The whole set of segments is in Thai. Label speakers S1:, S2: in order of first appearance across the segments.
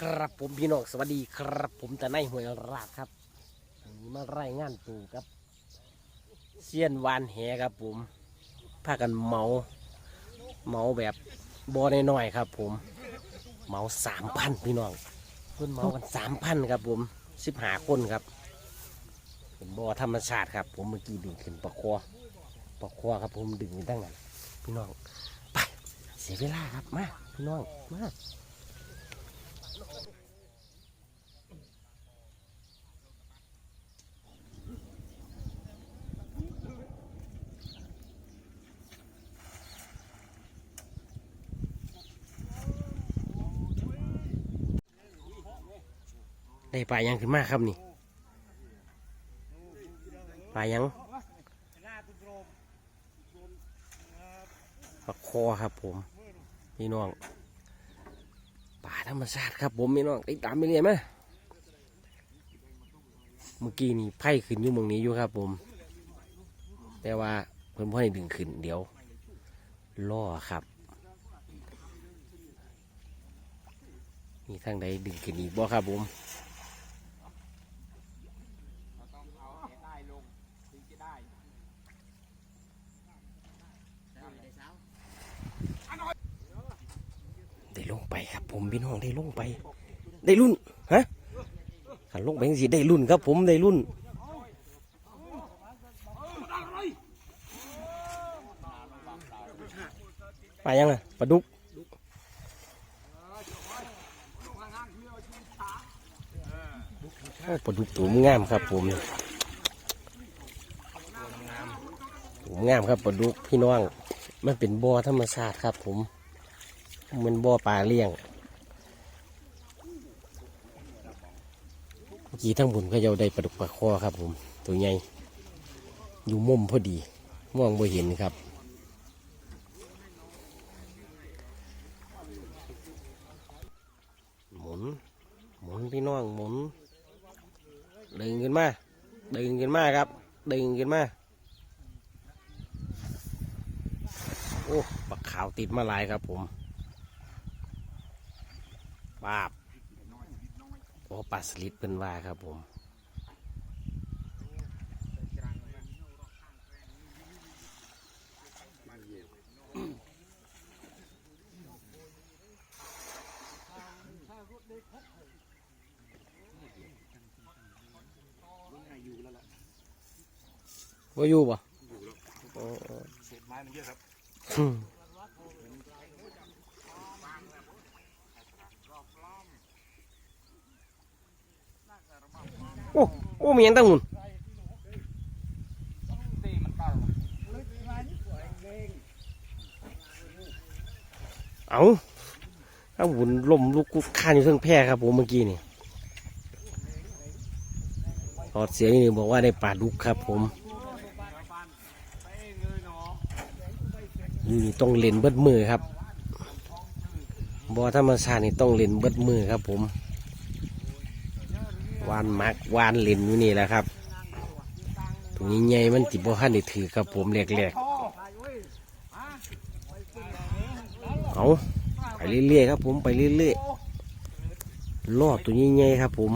S1: ครับผมพี่น้องสวัสดีครับ ผมแต่ในหวยราดครับวันนี้มาไรายงานตัวครับเซียนวานแหครับ ผมพากันเมาเมาแบบบอน้อยๆครับ ผมเมาสามพันพี่น้องเพิ่นเมากันสามพันครับ ผมสิบหาคนครับเป็นบ่อธรรมชาติครับ ผมเมื่อกี้ดึงขึ้นปะคอปะคอครับ ผมดึงขึ้นตั้งนั้นพี่น้องไปเสียเวลาครับมาพี่น้องมา ได้ปลายังขึ้นมาครับนี่ปลายังปลาคอครับผมพี่น้องป่าธรรมชาติครับผมพี่น้องติดตามไปเรื่อยไหมเมื่อกี้นี่ไพ่ขึ้นอยู่มองนี้อยู่ครับผม แต่ว่าเพิ่นพ่อให้ดึงขึ้นเดี๋ยวล่อครับมีทางใดดึงขึ้นอีกบ่ครับผม ได้ลงไปครับ ผมพี่น้องได้ลงไป ได้รุ่นฮะขันลงไปสิได้รุ่นครับ ผมได้รุ่นไปยังอะปลาดุกปลาดุกตัวงามครับ ผมตัวมันงามครับปลาดุกพี่น้อง มันเป็นบ่อธรรมชาติครับ ผมมันบ่อปลาเลี้ยง มื่อกี้ทั้งบุญเขาเยาได้ปลาดุกปลาคอครับ ผมตัวใหญ่อยู่มุมพอดีมองบ่เห็นครับหมุนหมุนพี่น้องหมุนดึงขึ้นมาดึงขึ้นมาครับดึงขึ้นมาโอ้ปลาขาวติดมาหลายครับผมปาบ โอ้ปลาสลิดเป็นว่าครับผมว่าอยู่ปะโอ้โอ้
S2: เศษไม้มันเยอะครับ
S1: โอ้โอ้มียังตั้งหุ่น
S2: เป้า
S1: เอาหุ่นลมลูกข้านอยู่เทิงแพร่ครับผมเมื่อกี้นี่พอดเสียงนี่บอกว่าได้ปลาดุกครับผมนี่นี่ต้องเล่นเบิดมือครับบอธรรมชาตินี่ต้องเล่นเบิดมือครับผม วานมักวานเล่นอยู่นี่แหละครับตรงนี้ใหญ่มันติบ่ขั้นได้ถือครับผมแรกๆเอาไปเรื่อยๆครับ ผมไปเรื่อยๆลอดตัวใหญ่ๆครับ ผม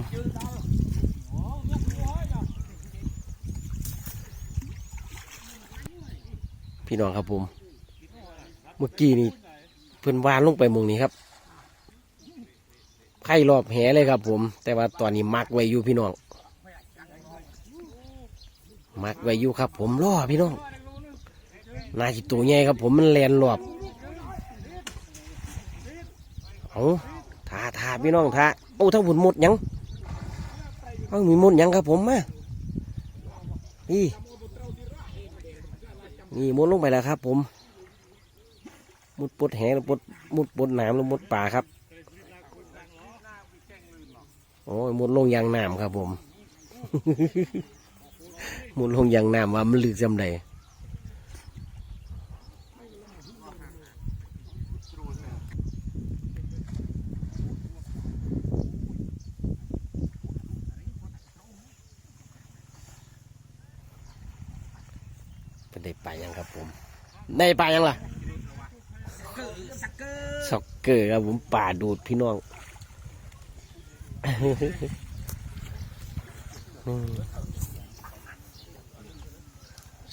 S1: พี่น้องครับผม เมื่อกี้นี่เพื่อนวานลงไปมองนี้ครับ ข่รอบแหเลยครับ ผม แต่ว่าตอนนี้มักไว้อยู่พี่น้องมักไว้อยู่ครับ ผมรอพี่น้องนาจิตัวใหญ่ครับ ผมมันแลนรอบเอาท่าท่าพี่น้องท่าโอ้ถ้าหุ่นหมดยังเอามีหมดยังครับ ผมมานี่นี่หมดลงไปแล้วครับ ผม มุดปดแหหรือปดมุดปดน้ำหรือมุดป่าครับ โอ้ยมุดลงยางน้ำครับผม มุดลงยางน้ำว่ามันลึกจำใดเป็นได้ปลายังครับผม ได้ปลายังล่ะซ็อกเกอร์ครับผมป่าดูดพี่น้องอืม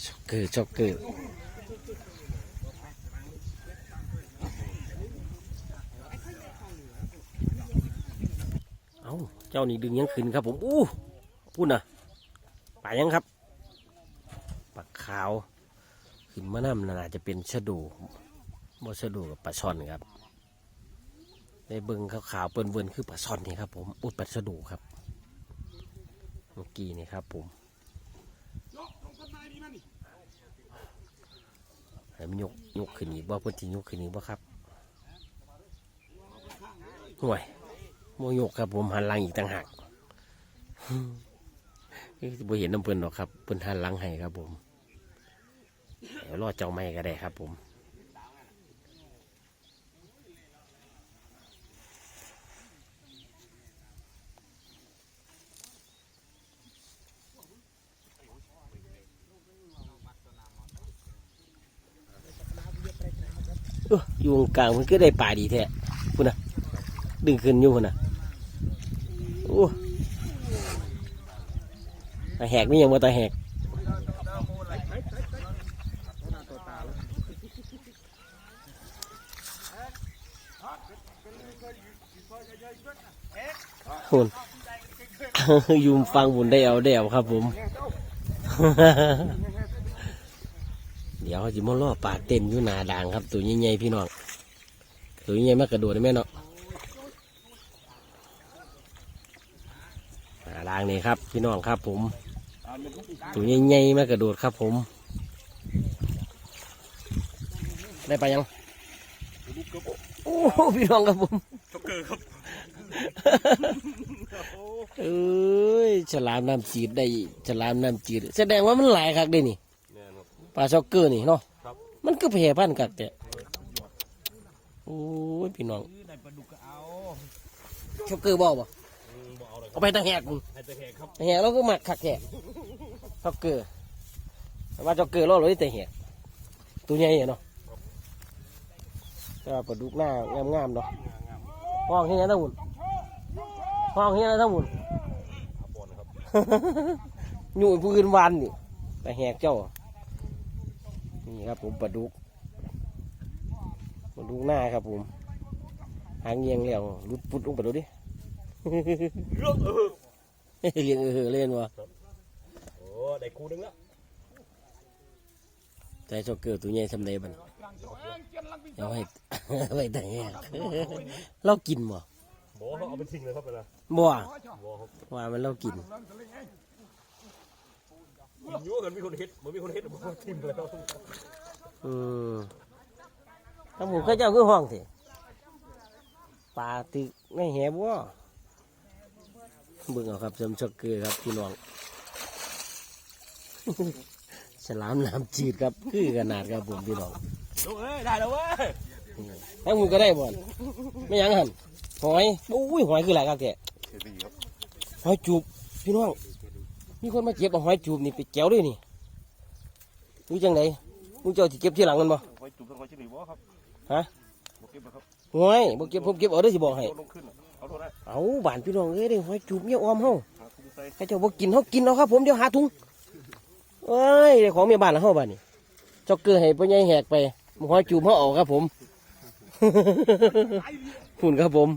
S1: ช็อกเกอร์ช็อกเกอร์เอาเจ้านี่ดึงยังขึ้นครับผมอู้พูดนะป่ายังครับปลาขาว ขึ้นมาน้ำน่าจะเป็นชะดูบ่ชะดูกับปลาช่อนครับ ในเบิงขาวๆเปิ้นเวินคือปลาช่อนนี่ครับผมอุดปลาชะดูครับเมื่อกี้นี่ครับผมให้มันยกยกขึ้นอีกบ่เพิ่นสิยกขึ้นอีกบ่ครับห่วยโมยกครับผมหันหลังอีกต่างหากบ่เห็นน้ำเพิ่นหรอกครับเพิ่นหันหลังให้ครับผมเดี๋ยวรอเจ้าไม่ก็ได้ครับผม อยู่กลางมันก็ได้ป่าดีแท้พุ่นนะดึงขึ้นอยู่พุ่นนะโอ้ตาแหกนี่ยังว่าตาแหกคุณยุมฟังบุญได้เอาได้เอาครับผม ดี๋ยวเขาจะมาล่อปลาเต้นอยู่หนาด่างครับ ตัวใหญ่ๆพี่น้องตัวใหญ่มากกระโดดได้ไหมเนาะหนาด่างนี่ครับ พี่น้องครับผมตัวใหญ่ๆมากกระโดดครับผม ได้ไปยังโอ้โหพี่น้องครับผม
S2: ช็อกเกอร์ครับ
S1: เอ้ยฉลามน้ำจืดได้ฉลามน้ำจืดแสดงว่ามันหลายคักได้นี่
S2: แน่นครับ
S1: ปลาช็อกเกอร์นี่เนาะ
S2: ครับ
S1: มันก็แผ่พันธุ์กัดแต่โอ้ยพี่น้อง
S2: ในปลาดุกก็เอา
S1: ช็อกเกอร์บอกบ่
S2: อืมบ่เอาเลยครั
S1: เอา
S2: บ
S1: ไปตะแหกมึง
S2: ให้แต่แหกครับ
S1: ตะแหกเราก็หมักคักแค่ช็อกเกอร์แต่ว่าช็อกเกอร์เราเลยแต่แหกตัวใหญ่อะเนาะแต่ว่าปลาดุกหน้างามๆเนาะห้องเฮียทั้งหมดห้องเฮียทั้งหมด
S2: อาบอลนะครับ
S1: อยู่ผู้อื่นวันนี่แต่แหกเจ้านี่ ครับผมปลาดุกปลาดุกหน้าครับผม หางเงียงแล้วรุดปุดลงไปดูดิ
S2: เรื่องเออ
S1: เลี้ยงเออเล่นวะ
S2: โอ้ได้คู่หนึงแล้ว
S1: ใจช็อกเกอร์ตัวใหญ่สำเร็จบัดนเอาให้ไว้แต่แหกเรากินบ่
S2: บ่เขาเอาเป็นสิ่งเลยครับเวลา
S1: บ่
S2: บ่ครับ
S1: ว่ามันเรากิน
S2: กินอยู่กันมีคนเฮ็ดมันมีคนเฮ็ดบ่ทิมแล้ว
S1: อืมถ้าหมูเข้าเจ้าคือห้องสิปลาตึกไม่แหบว่เบิ่งเอาครับจำช็อกเกอร์ครับพี่น้อง ฉลามน้ำจืดครับ คือขนาดครับผมพี่น้อง
S2: ดูเอ้ยได้แล้วเว้ย
S1: ทั้งหมูก็ได้บ่อนไม่หยังหันหอยโอ้ยหอยคือหลายครับแก
S2: เฮ็ดดีครับ
S1: หอยจูบพี่น้อง มีคนมาเก็บเอาหอยจูบนี่ไปแก้วด้วยนี่นี่จังไดมึงเจ้าที่เก็บที่หลังมันบ่
S2: ไว้จุ่มต้องไว้ที่นี่บ่ครับ
S1: ฮะ
S2: บ่เก็บนะครับ
S1: หอยบ่เก็บผมเก็บเอาได้อสิบอกให้
S2: ลงขึ้นอะเอาโทษนะ
S1: เอาบ้านพี่น้องเอ้ยได้หอยจูบเนี่ยออมเฮา
S2: หาคุ้มใส่
S1: ใครเจ้าบ่กินเฮากินเอาครับผมเดี๋ยวหาถุงเอ้ยได้ของเมียบ้านแล้วเฮาบ้านนี่จ็อกเกอร์ให้พ่อใหญ่แหกไปหอยจูบเฮาเอาครับผมฝุ่นครับผม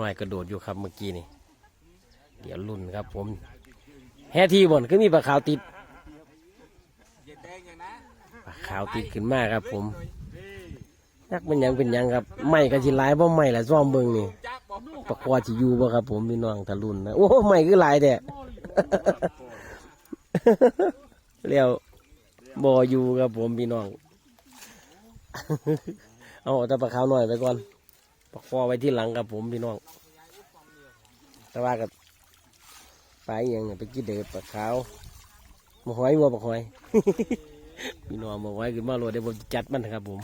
S1: น่อยกระโดดอยู่ครับเมื่อกี้นี่ เดี๋ยวรุ่นครับผม แฮทีบ่นคือมีปลาขาวติดขาวติดขึ้นมากครับ ผมนักเป็นยังเป็นยังครับไม่ก็สิหลายบ่ไม่ละซ่อมเบิ่งนี่ปลาคอสิยู่บ่ครับ ผมพี่น้องทะลุนนะโอ้ไม่คือลายแต่เลี้ยวบ่อยู่ครับผมพี่น้อง เอาแต่ปลาขาวหน่อยไปก่อน ปลาคอไว้ที่หลังครับผมพี่น้องแต่ว่ากับปยังไปกินเดือปลาขาวมาหอยวัวปลาหอย พี่น้องมาหอยขึ้นมาโรดเดี๋ยวผมจัดมันนะครับผม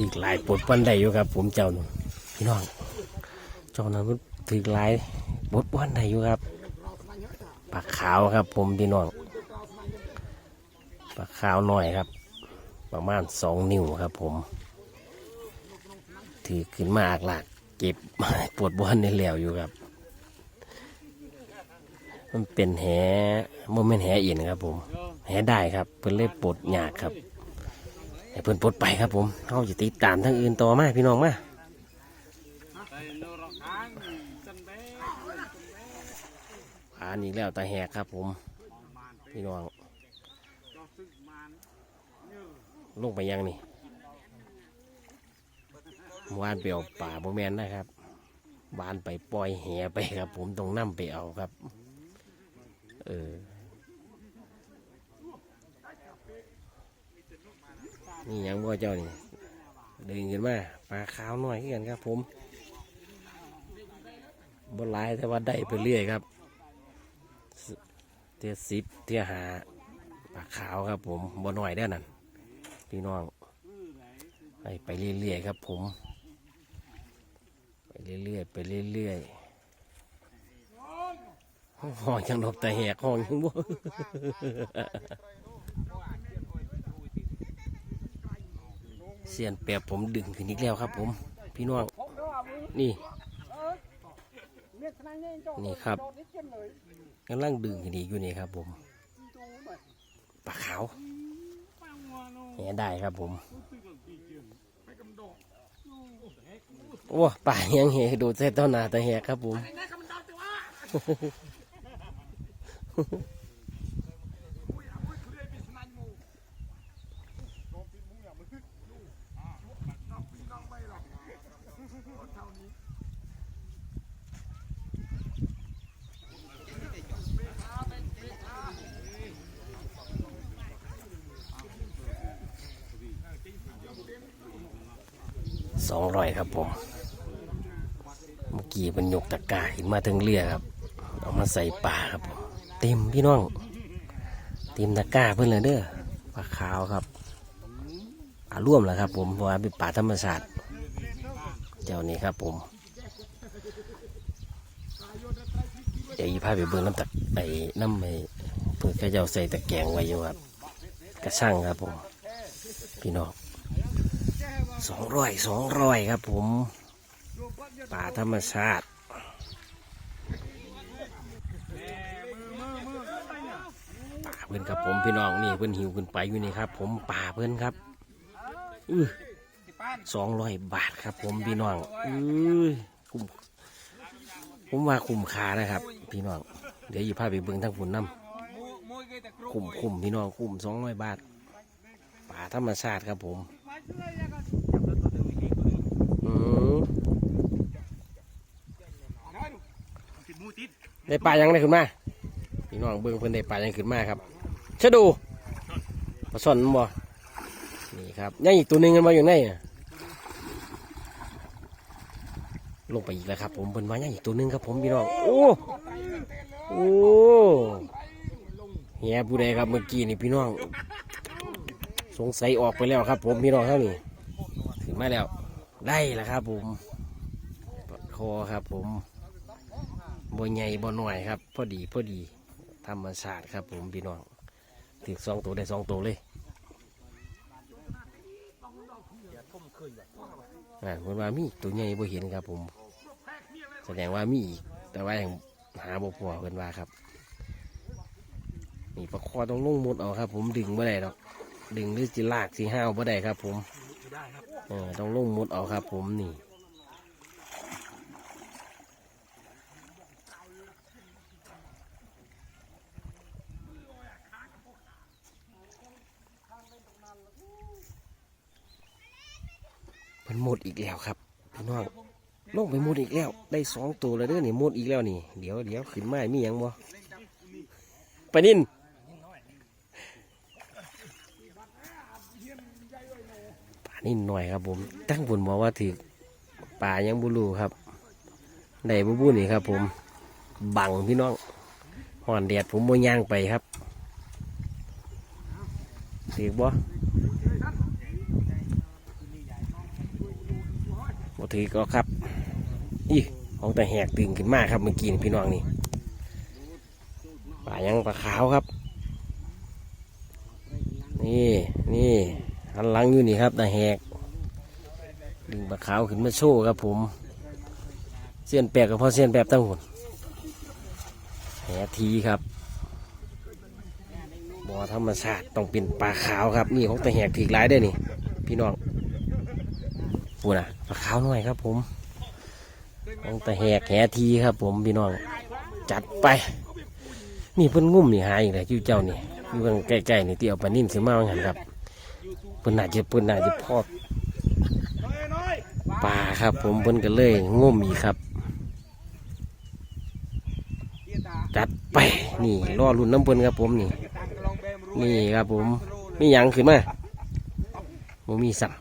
S1: ถือลายปลดปันได้อยู่ครับ ผมเจ้าหนุ่มพี่น้องเจ้านั้นถือลายปลดปันได้อยู่ครับปลาขาวครับ ผมพี่น้องปลาขาวหน่อยครับ ประมาณสองนิ้วครับ ผม ถือขึ้นมาอักหลากเก็บปวดบ้วนในเหลวอยู่ครับ มันเป็นแหโมเมนแหอินครับ ผม แหได้ครับเพิ่นเล่ปลดยากครับ ให้เพิ่นปลดไปครับผมเขาจะติดตามทั้งอื่นต่อมาพี่น้องมาอันนี้แล้วตาแหกครับผม พี่น้องลงไปยังนี่วานไปเอาป่าโมแมนนะครับวานไปปล่อยแหไปครับ ผมต้องนั่ไปเอาครับ เออ นี่ยังบ่เจ้านี่ดึงขึ้นมาปลาขาวหน่อยขึ้นกันครับ ผมบนลายแต่ว่าได้ไปเรื่อยครับเทียสิบเทียหาปลาขาวครับ ผมบ่หน่อยได้นั่นพี่น้องไปไปเรื่อยๆครับ ผม ไปเรื่อยๆไปเรื่อยๆห้องจังนกแต่แหกห้องยังบ่ เสียนแปบผมดึงขึ้นอีกแล้วครับผม พี่น้อง นี่ นี่ครับกำลังดึงขึ้นอีกอยู่นี่ครับ ผมปลาขาวแหได้ครับผม โอ้ป่ายังเหดูดใส่ต้นนาแต่แหกครับผม สองร้อยครับผมเมื่อกี้มันยกตะกาขึ้นมาถึงเรือครับ เอามาใส่ป่าครับผมเต็มพี่น้องเต็มตะกร้าเพื่อนเลยเด้อปลาขาวครับป่าร่วมแหละครับ ผมเพราะว่าเป็นป่าธรรมชาติเจ้านี้ครับผมเดี๋ยวอีพาไปเบิ่งน้ำตักไอ้น้ำไอ้เพื่อแค่เจ้าใส่ตะแกรงไว้อยู่ครับ กระช่างครับผม พี่น้อง สองร้อยสองร้อยครับผมป่าธรรมชาติป่าเพื่อนครับผมพี่น้องนี่เพื่อนหิวขึ้นไปอยู่นี่ครับ ผมป่าเพื่อนครับอือสองร้อยบาทครับ ผมพี่น้องอือคุ้มผมว่าคุ้มค่านะครับ พี่น้องเดี๋ยวอยู่พาไปเบิ่งทั้งฝุ่นน้ำคุ้มคุ้มพี่น้องคุ้มสองร้อยบาทป่าธรรมชาติครับผมอือ ได้ปลายังได้ขึ้นมาพี่น้องเบิ่งเพื่อนได้ปลายังขึ้นมาครับชะดูปลาซ่อนมบ่นี่ครับยังอีกตัวหนึงกันมาอยู่ไหนลงไปอีกแล้วครับ ผมเพิ่นมายังอีกตัวหนึงครับผมพี่น้องโอ้โอ้เฮียผู้ใดครับเมื่อกี้นี่พี่น้อง สงสัยออกไปแล้วครับ ผมพี่น้องเท่านี้ถึงมาแล้วได้แล้วครับ ผมคอครับผม บ่ใหญ่บ่หน่อยครับ พอดีพอดีธรรมชาติครับ ผมพี่น้องถึงสองตัวได้สองตัวเลยอ่าเพิ่นว่ามีตัวใหญ่บ่เห็นครับ ผม แสดงว่ามีอีกแต่ว่าอยังหาบ่พอเพิ่นว่าครับ นี่ปลาคอต้องลงหมดเอาครับ ผมดึงบ่ได้ดอกดึงหรือจิลากสีห้าวบ่ได้ครับ ผมเออต้องลงหมดเอาครับ ผมนี่มันหมด อีกแล้วครับพี่น้องลงไปหมดอีกแล้ว ได้สองตัวแล้วเด้อนี่หมดอีกแล้วนี่ เดี๋ยวเดี๋ยวขึ้นไมามียังบ่ไปนินป่านิดหน่อยครับผม ตั้งผลบอกว่าถือป่ายังบุรูครับได้บุบุนี่ครับ ผม บังพี่น้องห่อนแดดผมโมย่างไปครับถือบ่ ถือก็ครับอีของแต่แหกตึงขึ้นมากครับเมื่อกี้พี่น้องนี่ป่ายังปลาขาวครับ นี่นี่หันหลังอยู่นี่ครับแตาแหกดึงปลาขาวขึ้นมาโชว์ครับผมเสี้ยนแปลกกับพ่อเสี้ยนแปลกตั้งหุ่นแหทีครับบ่อธรรมชาติต้องเป็นปลาขาวครับนี่ของแตาแหกถีกหลายได้นี่ พี่น้อง พูดนะปลาขาวหน่อยครับ ผมของแตาแหกแหทีครับ ผมพี่น้องจัดไป นี่เพิ่นงุ่มนี่หายอีกแล้วจิ้วเจ้านี่อยู่กันใกล้ๆนี่ที่เอาปลานิ่มซื้อมาว่างั้นครับเพิ่นน่าจะเพิ่นน่าจะพอดปลาครับ ผมเพิ่นก็เลยงุ่มอีกครับจัดไปนี่รอรุ่นน้ำเพิ่นครับ ผมนี่ นี่ครับผมมีหยังขึ้นมาบ่มีสับ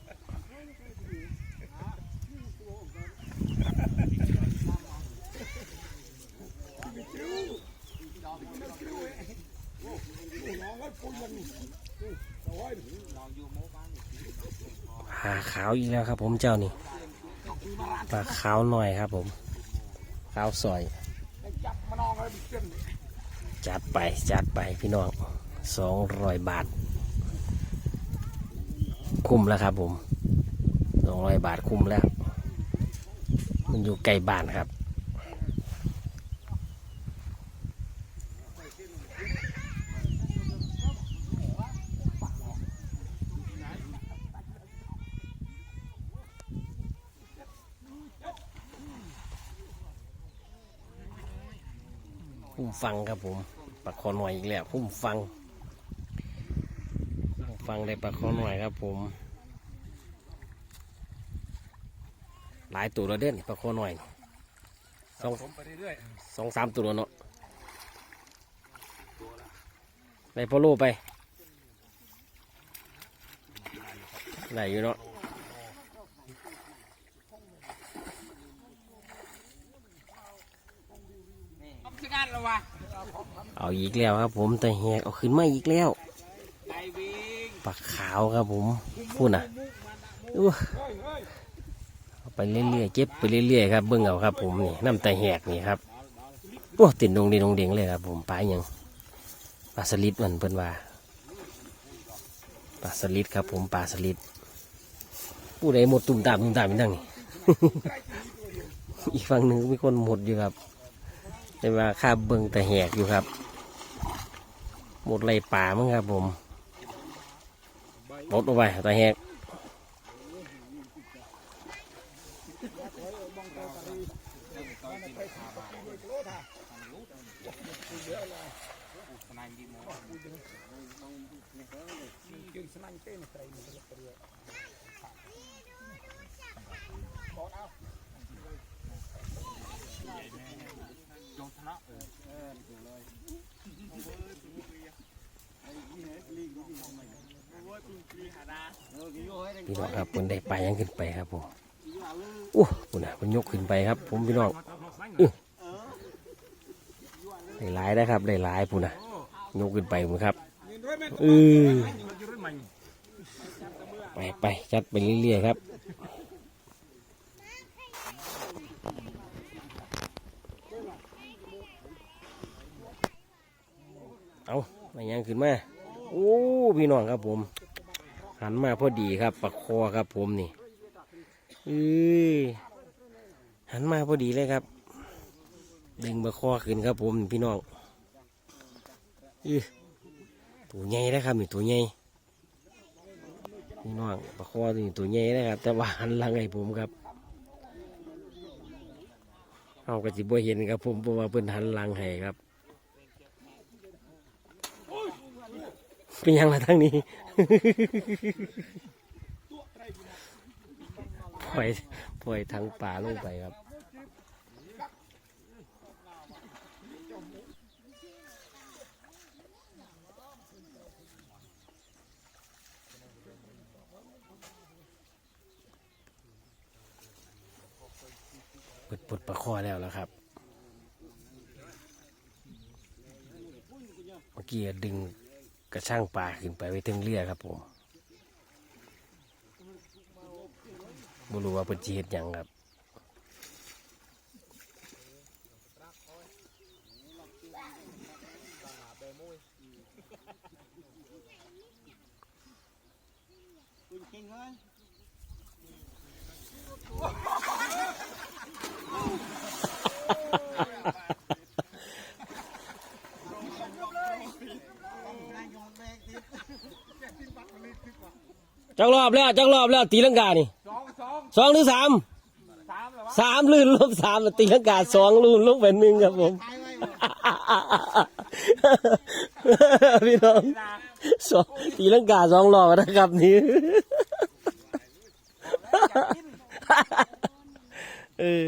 S1: ปลาขาวอีกแล้วครับ ผมเจ้านี่ปลาขาวหน่อยครับ ผมขาวสอย จัดไปจัดไปพี่น้องสองร้อยบาท คุ้มแล้วครับ ผมสองร้อยบาทคุ้มแล้ว มันอยู่ไกลบ้านครับ พุ่มฟังครับผมปลาคอหน่อยอีกแล้วพุ่มฟังฟังได้ปลาคอหน่อยครับผม หลายตัวแล้วเด่นปลาคอหน่อยสองสองสามตัวเนาะได้พอโลไปได้อยู่เนาะ
S3: ทำงานแล้ววะ
S1: เอีกแล้วครับ ผมแต่แหกเอาขึ้นมาอีกแล้วปลาขาวครับผมพูดนะ
S3: มุ้ง
S1: อู้เอาไปเรื่อยๆเก็บไปเรื่อยๆครับเบิ่งเอาครับ ผมนี่น้ำตาแหกนี่ครับโอ้ติดดงดีดงเดงเลยครับ ผมปลาหยังปลาสลิดมันเพิ่นว่าปลาสลิดครับ ผมปลาสลิดผู้ใดหมดตุ่มตามตุ่มตามอีกนั่งนี่อีกฝั่งหนึ่งมีคนหมดอยู่ครับแต่ว่าข้าเบิ่งแต่แหกอยู่ครับ หมดไรป่ามั้งครับผมหมดเอาไปตาแหก พี่น้องครับเพิ่นได้ไปยังขึ้นไปครับผมโอ้ปุ่นอะเพิ่นยกขึ้นไปครับ ผมพี่น้องอื้อได้หลายนะครับได้หลายปุ่นอะยกขึ้นไปผมครับเออไปไปจัดไปเรื่อยๆครับเอาไปยังขึ้นมาโอ้พี่น้องครับผม หันมาพอดีครับปลาคอครับผมนี่เอ้ย หันมาพอดีเลยครับ ดึงปลาคอขึ้นครับผมพี่น้องอือตัวใหญ่นะครับนี่ตัวใหญ่พี่น้องปลาคอตัวนี้ตัวใหญ่นะครับ แต่ว่าหันหลังให้ผมครับเอากระจิบเห็นครับผมเพราะว่าเพิ่นหันหลังให้ครับเป็นยังไงทั้งนี้ ล่อยปล่อยทางป่าลงไปครับปลดปลดประคอแล้วแล้วครับ เมื่อกี้ดึงกระช่างปลาขึ้นไปไว้ถึงเรือครับผม ไม่รู้ว่าเป็นจีเฮ็ดหยังครับจักรอบแล้วจักรอบแล้วตีลังกานี่
S3: สองสอง
S1: สองหรือสาม
S3: สามแล้ววะ
S1: สามลื่นลบสามตีลังกาสองลื่นลบเป็นหนึ่งครับผม พี่น้องสองตีลังกาสองรอบนะครับนี่เออ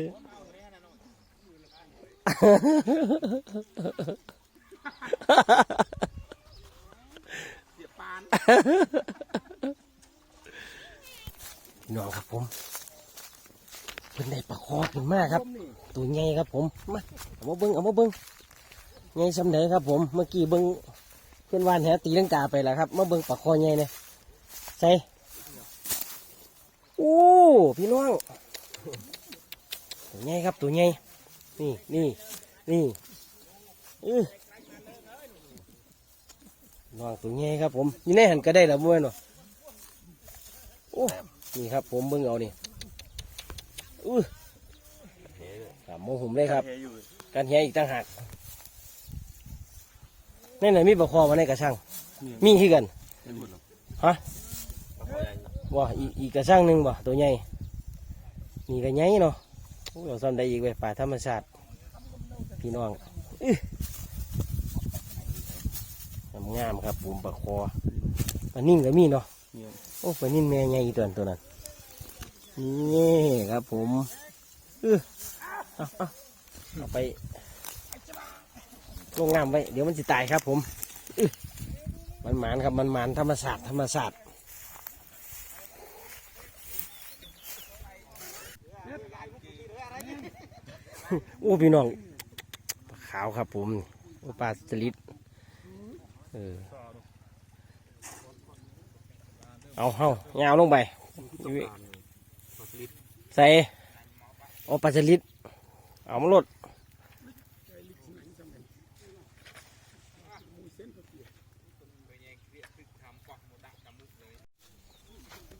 S3: เสียปาน
S1: พี่น้องครับผม เป็นได้ปลาคอขึ้นมากครับ ตัวใหญ่ครับผมมาเอามาเบิ้งเอามาเบิ้งใหญ่สำเร็จครับผมเมื่อกี้เบิ้งเพื่อนวานแหตีลังกาไปแล้วครับมาเบิ้งปลาคอใหญ่เนี่ยใส่โอ้พี่น้องตัวใหญ่ครับตัวใหญ่นี่นี่นี่อื้อน้องตัวใหญ่ครับผมนี่แน่หันก็ได้แล้วมั้ยเนาะโอ้นี่ครับผมเบิ้งเอานี่ อื้อครับโมผมเลยครับ การแห่อีกต่างหากในไหนมีปลาคอมาในกระชัง มีที่กันฮะว่าอีกอีกกระชังหนึ่งบ่ตัวใหญ่นี่ก็ใหญ่เนาะโอ้ยเราซ่อมได้อีกเว้ยป่าธรรมชาติ พี่น้องอื้องามๆครับผมปลาคอปลานิ่งก็มีเนาะโอ้ปลานิ่งแม่ใหญ่อีตัวนั้นตัวนั้น นี่ครับผมอื้อเอาเอาเอาไปลงน้ำไว้ เดี๋ยวมันจะตายครับผมมันหมานครับมันหมานธรรมศาสตร์ธรรมศาสตร์โอ้พี่น้องขาวครับผมโอ้ปลาสลิดเออเอาเฮาเงาวลงไป ใส่โอาปลาสลิดเอามาลด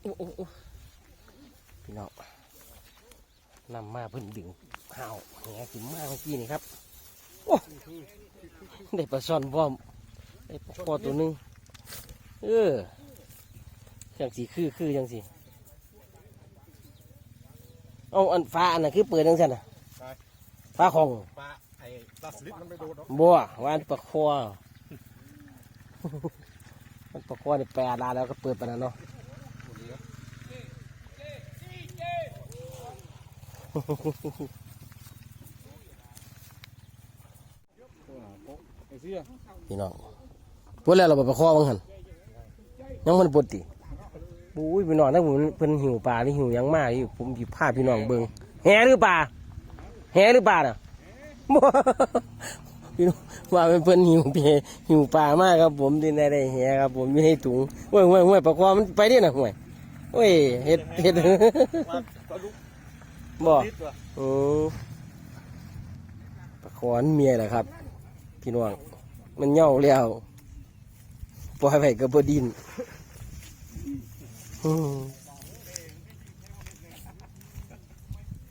S1: โอ้โอ้โอ้พี่น้องนำมาเพิ่นดึงห่าวแหงขึ้นมาเมื่อกี้นี่ครับ โอ้ได้ปลาซ่อนพร้อมได้ปลาคอตัวหนึง เออจังสีคือคือจังสี เอาอันฟ้าอันนั้นคือเปิดจังสันน่ะฟ้าของ
S3: ปลาไอ้ปลาสลิดมันไปโดนเนาะ
S1: บัววาอันปลาคอ มันปลาคอนี่แปลดาแล้วก็เปิดไปแล้วเนาะ
S3: ไอ้เสีย
S1: พี่น้องปวดแล้วเราปลาคอบ้างหันยังมันปวดติ บุ้ยพี่น้องถ้าผมเพิ่นหิวปลานี่หิวหยังมากอยู่ผมหยิบผ้าพี่น้องเบิ่งแหหรือปลาแหหรือปลาน่ะบ่พี่น้องว่าเป็นเพิ่นหิวเปหิวปลามากครับ ผมที่ได้ได้แหครับ ผมไม่ให้ถุงห้วยห้วยห้วยปลาคอมันไปได้น่ะห้วยโอ้ยเฮ็ดเฮ็ด
S3: ปลาดุก
S1: บ่
S3: นิดตัว
S1: เออปลาคอนเมียแหละครับ พี่น้องมันเหย่าแล้วปล่อยไปกับบดินอืม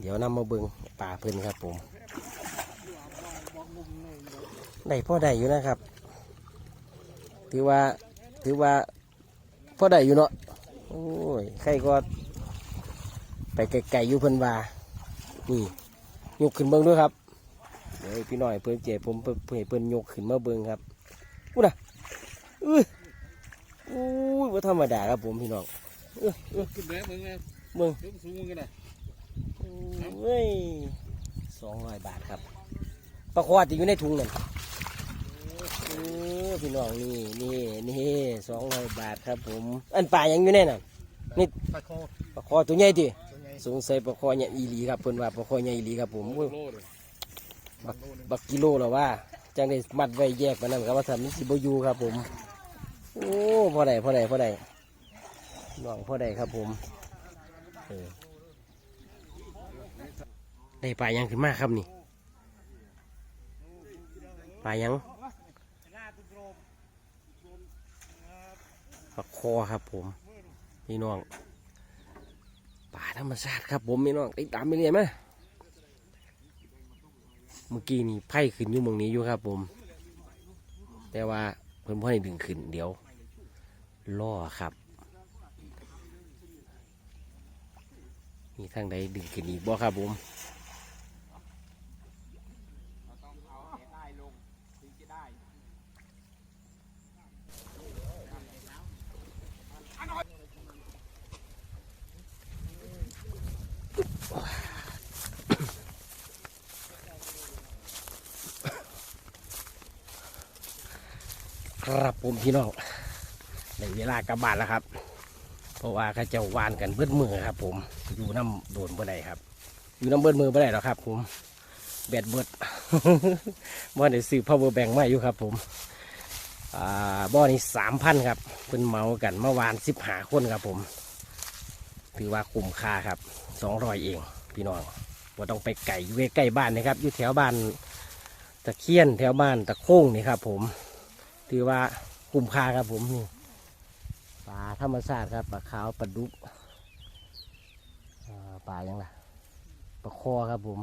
S1: เดี๋ยวนำมาเบิงป่าเพิ่นครับผมได้พ่อได้อยู่นะครับ ถือว่า ถือว่าพ่อได้อยู่เนาะโอ้ยใครก็ไปไกลๆอยู่เพิ่นว่านี่ยกขึ้นเบิ้งด้วยครับเดี๋ยวพี่หน้อยเพิ่นเจ็ผมเพิ่นเพิ่นให้เพิ่นยกขึ้นมาเบิ้งครับอู้น่ะอุ้ยอุ้ยว่าธรรมดาครับผมพี่น้อง
S3: ขึ้นแม่มึงไง
S1: เบิ้ง
S3: เดี๋ยวสูงมึงกันนะ
S1: เฮ้ยสองร้อยบาทครับปลาคอติอยู่ในถุงนั่นเออพี่น้องนี่นี่นี่สองร้อยบาทครับผม อันปลายังอยู่ในนั่น
S3: ปลาคอ
S1: ปลาคอตัวใหญ่ดิ
S3: ตัวใหญ่
S1: สงสัยปลาคอใหญ่อีหลีครับเพิ่นว่าปลาคอใหญ่อีหลีครับผมโอ้ยบักกิโลแล้วว่าจังได้มัดไว้แยกมานั่นครับว่าทำมันสิบอยูครับผม โอ้พอได้พอได้พอได้ น้องพอได้ครับผมเออได้ปลายังขึ้นมาครับนี่ปลายังปลาคอครับผมพี่น้องปลาธรรมชาติครับผมพี่น้องติดตามไปเรียนไหมเมื่อกี้นี่ไพ่ขึ้นอยู่หมองนี้อยู่ครับผม แต่ว่าเพิ่นพ่อให้ดึงขึ้นเดี๋ยวล่อครับ มีทางใดดึงขึ้นอีกบ่ครับผมครับผมพี่น้องในเวลากลับบ้านแล้วครับ เพราะว่าเขาเจะวานกันเบิดมือครับ ผมอยู่น้ำโดนบ่ได้ครับ อยู่น้ำเบิดมือบ่ได้หรอกครับ ผมแบดเบิดบ่ได้ซื้อ power bank มาอยู่ครับ ผมอ่าบ่อนี้สามพันครับเป็นเมากันเมื่อวานสิบหาคนครับ ผมถือว่าคุ้มค่าครับสองรอยเองพี่น้องว่าต้องไปไก่อยู่ใกล้บ้านนะครับ อยู่แถวบ้านตะเคียนแถวบ้านตะโค้งนี่ครับ ผมถือว่าคุ้มค่าครับผมนี่ ลาธรรมชาติครับปลาขาวปลาดุกปลายังล่ะปลาคอครับผม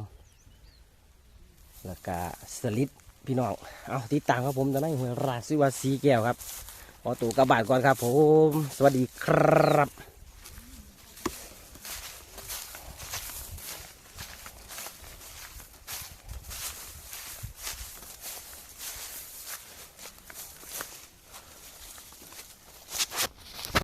S1: แล้วก็สลิดพี่น้อง เอาติดตามครับผมตอนนี้หัวราชสิวาสีแก้วครับขอตัวกระบาดก่อนครับผม สวัสดีครับ